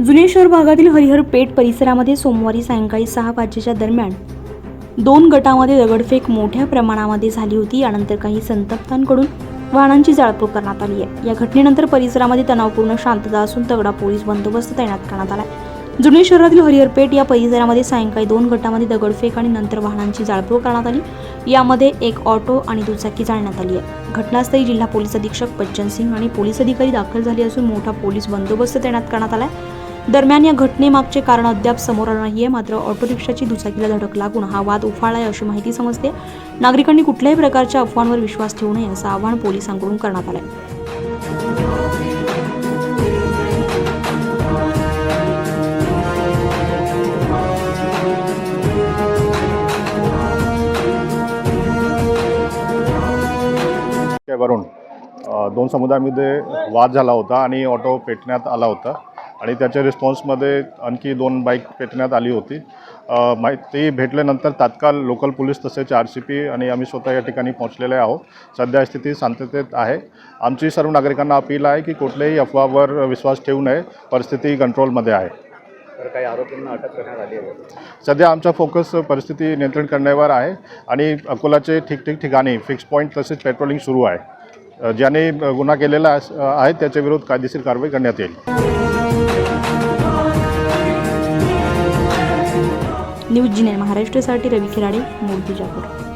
जुने शहर भागातील हरिहर पेठ परिसरामध्ये सोमवारी सायंकाळी सहा वाजेच्या दरम्यान दोन गटामध्ये दगडफेक मोठ्या प्रमाणामध्ये झाली होती. यानंतर काही संतप्तांकडून वाहनांची जाळपोळ करण्यात आली आहे. या घटनेनंतर परिसरामध्ये तणावपूर्ण शांतता असून तगडा पोलीस बंदोबस्त तैनात करण्यात आला जुने शहरातील हरिहरपेठ या परिसरामध्ये सायंकाळी दोन गटामध्ये दगडफेक आणि नंतर वाहनांची जाळपोळ करण्यात आली. यामध्ये एक ऑटो आणि दुचाकी जाळण्यात आली आहे. घटनास्थळी जिल्हा पोलीस अधीक्षक बच्चन सिंग आणि पोलीस अधिकारी दाखल झाले असून मोठा पोलीस बंदोबस्त तैनात करण्यात आला आहे. दरम्यान या घटनेमागचे कारण अद्याप समोर आलं नाहीये. मात्र ऑटो रिक्षाची दुचाकीला धडक लागून हा वाद उफाळलाय अशी माहिती समजते. नागरिकांनी कुठल्याही प्रकारच्या अफवांवर विश्वास ठेवू नये असं आवाहन पोलिसांकडून करण्यात आलंय. वरून दोन समुदायामध्ये वाद झाला होता आणि ऑटो पेटण्यात आला होता. आणि त्याच्या रिस्पॉन्समध्ये आणखी दोन बाईक पेटण्यात आली होती. माहिती भेटल्यानंतर तात्काळ लोकल पोलीस तसेच आर सी पी आणि आम्ही स्वतः या ठिकाणी पोहोचलेले आहोत. सध्या स्थिती शांततेत आहे. आमची सर्व नागरिकांना अपील आहे की कुठल्याही अफवावर विश्वास ठेवू नये. परिस्थिती कंट्रोलमध्ये आहे. तर काही आरोपींना अटक करण्यात आली आहे. सध्या आमचा फोकस परिस्थिती नियंत्रण करण्यावर आहे आणि अकोलाचे ठिकठिक ठिकाणी फिक्स पॉईंट तसेच पेट्रोलिंग सुरू आहे. ज्याने गुन्हा केलेला अस- आहे त्याच्या विरुद्ध कायदेशीर कारवाई करण्यात येईल. न्यूज जिने महाराष्ट्रासाठी रवी खिराडे मूर्तिजापूर